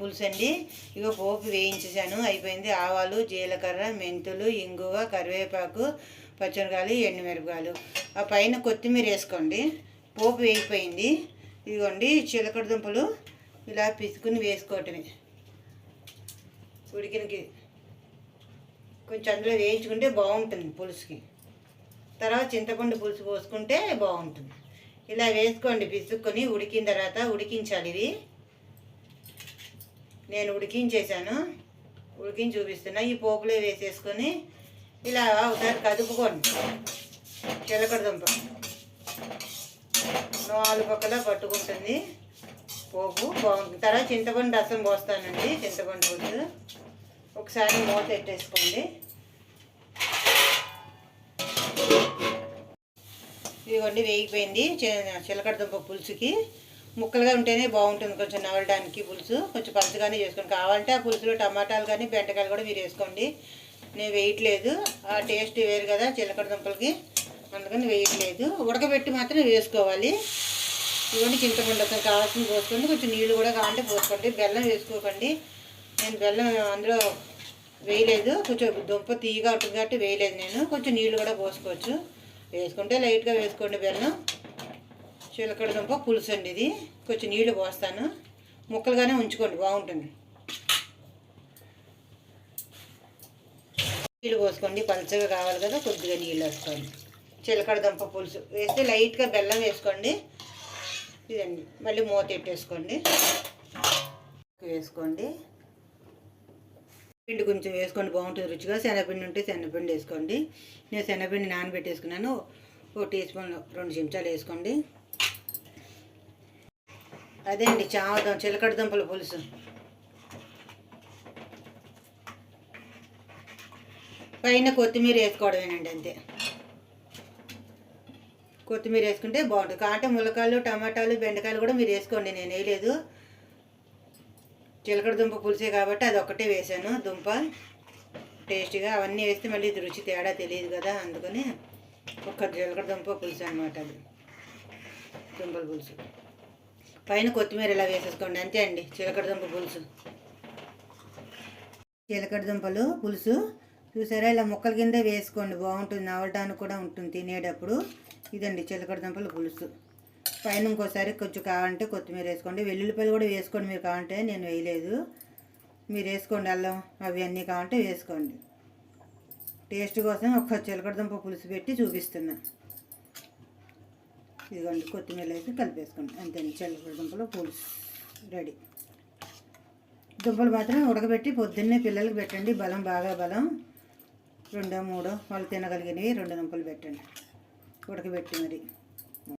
పులుసు అండి. ఇక పోపు వేయించేసాను అయిపోయింది ఆవాలు జీలకర్ర మెంతులు ఇంగువ కరివేపాకు పచ్చిమిరకాయలు ఎండుమిరపకాయలు. ఆ పైన కొత్తిమీర వేసుకోండి. పోపు వేగిపోయింది. ఇదిగోండి చిలకడ దుంపలు ఇలా పిసుకుని వేసుకోవటమే. ఉడికినకి కొంచెం అందులో వేయించుకుంటే బాగుంటుంది పులుసుకి. తర్వాత చింతపండు పులుసు పోసుకుంటే బాగుంటుంది. ఇలా వేసుకోండి పిసుక్కొని. ఉడికిన తర్వాత ఉడికించాలి ఇవి నేను ఉడికించేసాను ఉడికించి చూపిస్తున్నా. ఈ పోపులో వేసేసుకొని ఇలా ఒకసారి కదుపుకోండి. చిలకడ దుంప. నాలుగు పక్కల పట్టుకుంటుంది పోపు. బాగుంటుంది తర్వాత చింతపండు రసం పోస్తానండి. చింతపండు పులుసు. ఒకసారి మూత పెట్టేసుకోండి. ఇదిగోండి వేగిపోయింది. చిలకడదుంప చిలకడ దుంప పులుసుకి. ముక్కలుగా ఉంటేనే బాగుంటుంది. కొంచెం నవలడానికి పులుసు కొంచెం పలుచగానే చేసుకోండి. కావాలంటే ఆ పులుసులో టమాటాలు కానీ బెండకాయలు కూడా మీరు వేసుకోండి. నేను వేయట్లేదు. ఆ టేస్ట్ వేరు కదా చిలకడ దుంపలకి. అందుకని వేయట్లేదు. ఉడకబెట్టి మాత్రం వేసుకోవాలి. ఇవన్నీ చింతపండు రసం కావాల్సింది పోసుకోండి. కొంచెం నీళ్ళు కూడా కావాలంటే పోసుకోండి. బెల్లం వేసుకోకండి. నేను బెల్లం అందులో వేయలేదు. కొంచెం దుంప తీయగా ఉంటుంది కాబట్టి వేయలేదు నేను. కొంచెం నీళ్ళు కూడా పోసుకోవచ్చు. వేసుకుంటే లైట్గా వేసుకోండి బెల్లం. చిలకడ దుంప పులుసు అండి ఇది. కొంచెం నీళ్ళు పోస్తాను. ముక్కలుగానే ఉంచుకోండి బాగుంటుంది. నీళ్ళు పోసుకోండి పలుచగా కావాలి కదా కొద్దిగా నీళ్ళు వేసుకోండి. చిలకడ దుంప పులుసు వేస్తే లైట్గా బెల్లం వేసుకోండి. ఇదండి. మళ్ళీ మూత పెట్టేసుకోండి. వేసుకోండి. పిండి కొంచెం వేసుకోండి బాగుంటుంది రుచిగా. శనగపిండి ఉంటే శనగపిండి వేసుకోండి. నేను శనగపిండి నానబెట్టేసుకున్నాను. ఓ టీ స్పూన్ రెండు చెంచాలు వేసుకోండి. అదే అండి చామదం చిలకడ దుంపల పులుసు. పైన కొత్తిమీర వేసుకోవడమేనండి అంతే. కొత్తిమీర వేసుకుంటే బాగుంటుంది. కాంటే ములకాయలు టమాటాలు బెండకాయలు కూడా మీరు వేసుకోండి నేను వేయలేదు. చిలకడ దుంప పులిసే కాబట్టి అది ఒక్కటే వేసాను దుంప టేస్ట్గా అవన్నీ వేస్తే మళ్ళీ ఇది రుచి తేడా తెలియదు కదా అందుకని ఒక్క చిలకడ దుంప పులుసు అనమాట అది. దుంపల పులుసు. పైన కొత్తిమీర ఇలా వేసేసుకోండి. అంతే అండి. చిలకడదుంప పులుసు. చిలకడదుంపలు పులుసు. చూసారా? ఇలా ముక్కల కింద వేసుకోండి. బాగుంటుంది. నవలడానికి కూడా ఉంటుంది తినేటప్పుడు. ఇదండి చిలకడదుంపల పులుసు. పైన ఇంకోసారి కొంచెం కావాలంటే కొత్తిమీర వేసుకోండి. వెల్లుల్లిపాయలు కూడా వేసుకోండి. మీరు కావాలంటే నేను వేయలేదు. మీరు వేసుకోండి అల్లం అవి అన్నీ కావాలంటే వేసుకోండి. టేస్ట్ కోసం ఒక చిలకడదుంప పులుసు పెట్టి చూపిస్తున్నా. ఇదిగోండి కొత్తిమీర వేసి కలిపేసుకోండి అంతే చిలకడ దుంపలు పులుసు రెడీ. దుంపలు మాత్రం ఉడకబెట్టి పొద్దున్నే పిల్లలకి పెట్టండి. బలం బాగా బలం. రెండో మూడో వాళ్ళు తినగలిగినవి రెండు దుంపలు పెట్టండి. ఉడకబెట్టి మరి.